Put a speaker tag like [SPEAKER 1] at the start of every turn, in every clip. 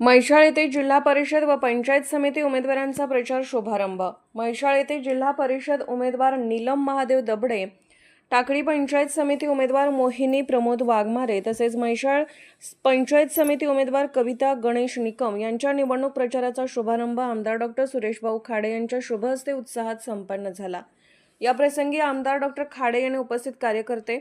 [SPEAKER 1] म्हैसाळ येथे जिल्हा परिषद व पंचायत समिती उमेदवारांचा प्रचार शुभारंभ. म्हैसाळ येथे जिल्हा परिषद उमेदवार नीलम महादेव दबडे टाकळी पंचायत समिती उमेदवार मोहिनी प्रमोद वाघमारे तसेच म्हैसाळ पंचायत समिती उमेदवार कविता गणेश निकम यांच्या निवडणूक प्रचाराचा शुभारंभ आमदार डॉक्टर सुरेशभाऊ खाडे यांच्या शुभ हस्ते उत्साहात संपन्न झाला. याप्रसंगी आमदार डॉक्टर खाडे यांनी उपस्थित कार्यकर्ते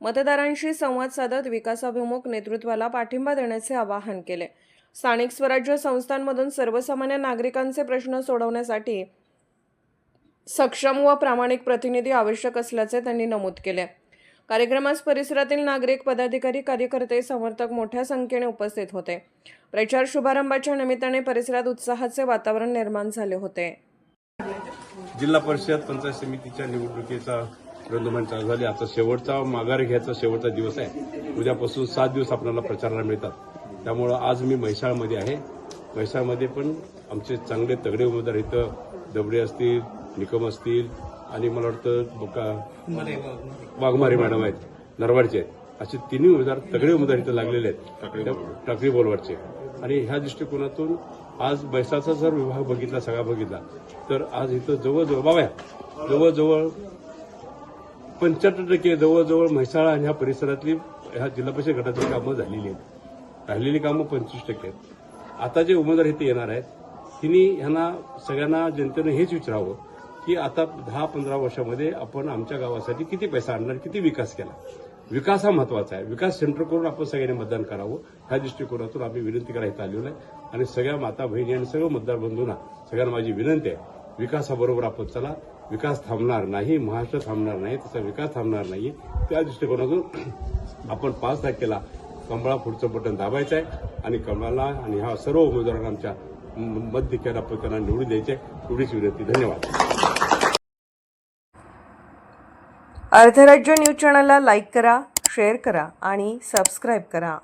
[SPEAKER 1] मतदारांशी संवाद साधत विकासाभिमुख नेतृत्वाला पाठिंबा देण्याचे आवाहन केले. स्थानिक स्वराज्य संस्थांमधून सर्वसामान्य नागरिकांचे प्रश्न सोडवण्यासाठी सक्षम व प्रामाणिक प्रतिनिधी आवश्यक असल्याचे त्यांनी नमूद केले. कार्यक्रमास परिसरातील नागरिक पदाधिकारी कार्यकर्ते समर्थक मोठ्या संख्येने उपस्थित होते. प्रचार शुभारंभाच्या निमित्ताने परिसरात उत्साहाचे वातावरण निर्माण झाले होते.
[SPEAKER 2] जिल्हा परिषद पंचायत समितीच्या निवडणुकीचा रंगमंच चालू आता शेवटचा माघार घ्यायचा शेवटचा दिवस आहे. उद्यापासून सात दिवस आपल्याला प्रचाराला मिळतात. त्यामुळं आज मी म्हैसाळमध्ये आहे. म्हैसाळमध्ये पण आमचे चांगले तगडे उमेदवार इथं दबडे असतील निकम असतील आणि मला वाटतं बका- वाघमारे मॅडम आहेत. नरवाडचे आहेत. असे तिन्ही उमेदवार तगडे उमेदवार इथं लागलेले आहेत. टाकळी बोलवरचे आणि ह्या दृष्टिकोनातून आज बैसाचा जर विभाग बघितला सगळा बघितला तर आज इथं जवळजवळ बाबा जवळजवळ पंच्याहत्तर टक्के जवळजवळ म्हैसाळ आणि ह्या परिसरातली ह्या जिल्हा परिषद गटाची कामं झालेली आहेत. राहिलेली कामं पंचवीस टक्के आहेत. आता जे उमेदवार इथे येणार आहेत तिने ह्यांना सगळ्यांना जनतेनं हेच विचारावं की आता दहा पंधरा वर्षामध्ये आपण आमच्या गावासाठी किती पैसा आणणार किती विकास केला? विकास हा महत्त्वाचा आहे. विकास सेंटर करून आपण सगळ्यांनी मतदान करावं. ह्या दृष्टिकोनातून आम्ही विनंती करायला आलेलो आहे. आणि सगळ्या माता बहिणी आणि सगळं मतदार बंधूंना सगळ्यांना माझी विनंती आहे विकासाबरोबर आपण चला. विकास थांबणार नाही महाराष्ट्र थांबणार नाही त्याचा विकास थांबणार नाही त्या दृष्टिकोनातून आपण पाच तारखेला कमळा पुढचं बटन दाबायचं आहे आणि कमळाला आणि ह्या सर्व उमेदवारांना आमच्या म- मत देखील निवडून द्यायचे एवढीच विनंती. धन्यवाद.
[SPEAKER 1] अर्धराज्य न्यूज चॅनलला लाईक करा शेअर करा आणि सबस्क्राईब करा.